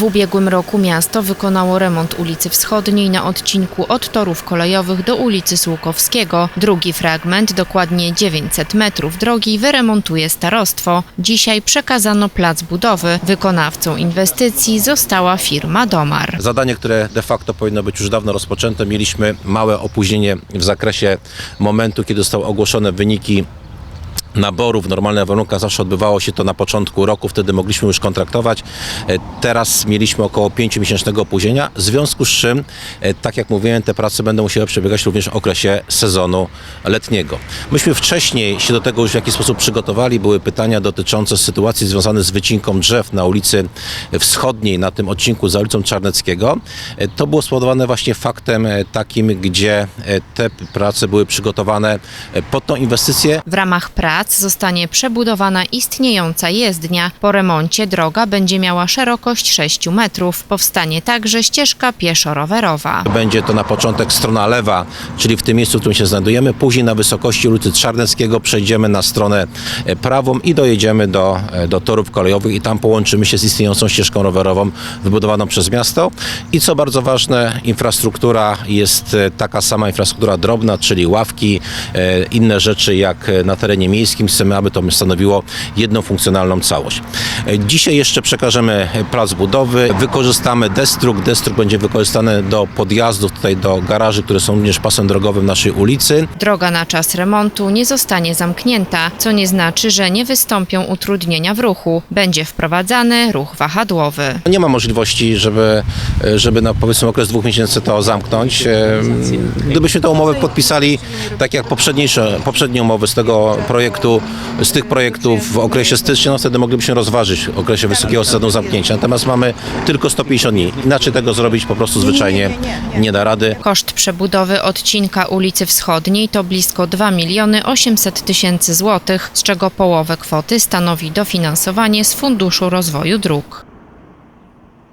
W ubiegłym roku miasto wykonało remont ulicy Wschodniej na odcinku od torów kolejowych do ulicy Słukowskiego. Drugi fragment, dokładnie 900 metrów drogi, wyremontuje starostwo. Dzisiaj przekazano plac budowy. Wykonawcą inwestycji została firma Domar. Zadanie, które de facto powinno być już dawno rozpoczęte, mieliśmy małe opóźnienie w zakresie momentu, kiedy zostały ogłoszone wyniki naboru w normalnych warunkach zawsze odbywało się to na początku roku, wtedy mogliśmy już kontraktować. E, Teraz mieliśmy około 5-miesięcznego opóźnienia, w związku z czym, e, tak jak mówiłem, te prace będą musiały przebiegać również w okresie sezonu letniego. Myśmy wcześniej się do tego już w jakiś sposób przygotowali. Były pytania dotyczące sytuacji związanej z wycinką drzew na ulicy Wschodniej, na tym odcinku za ulicą Czarneckiego. E, To było spowodowane właśnie faktem takim, gdzie te prace były przygotowane pod tą inwestycję, W ramach prac zostanie przebudowana istniejąca jezdnia. Po remoncie droga będzie miała szerokość 6 metrów. Powstanie także ścieżka pieszo-rowerowa. Będzie to na początek strona lewa, czyli w tym miejscu, w którym się znajdujemy. Później na wysokości ulicy Czarneckiego przejdziemy na stronę e, prawą i dojedziemy do, e, do torów kolejowych i tam połączymy się z istniejącą ścieżką rowerową wybudowaną przez miasto. I co bardzo ważne, infrastruktura jest e, taka sama infrastruktura drobna, czyli ławki, inne rzeczy jak na terenie miejskim. Chcemy, aby to stanowiło jedną funkcjonalną całość. E, Dzisiaj jeszcze przekażemy plac budowy, wykorzystamy destruk. Destruk będzie wykorzystany do podjazdów tutaj do garaży, które są również pasem drogowym naszej ulicy. Droga na czas remontu nie zostanie zamknięta, co nie znaczy, że nie wystąpią utrudnienia w ruchu. Będzie wprowadzany ruch wahadłowy. Nie ma możliwości, żeby, żeby na powiedzmy okres dwóch miesięcy to zamknąć. E, Gdybyśmy tę umowę podpisali tak jak poprzedniejsze, poprzednie umowy z tego projektu, z tych projektów w okresie stycznia, no wtedy moglibyśmy rozważyć w okresie wysokiego sezonu zamknięcia. Natomiast mamy tylko 150 dni. Inaczej tego zrobić po prostu zwyczajnie nie da rady. Koszt przebudowy odcinka ulicy Wschodniej to blisko 2 miliony 800 tysięcy złotych, z czego połowę kwoty stanowi dofinansowanie z Funduszu Rozwoju Dróg.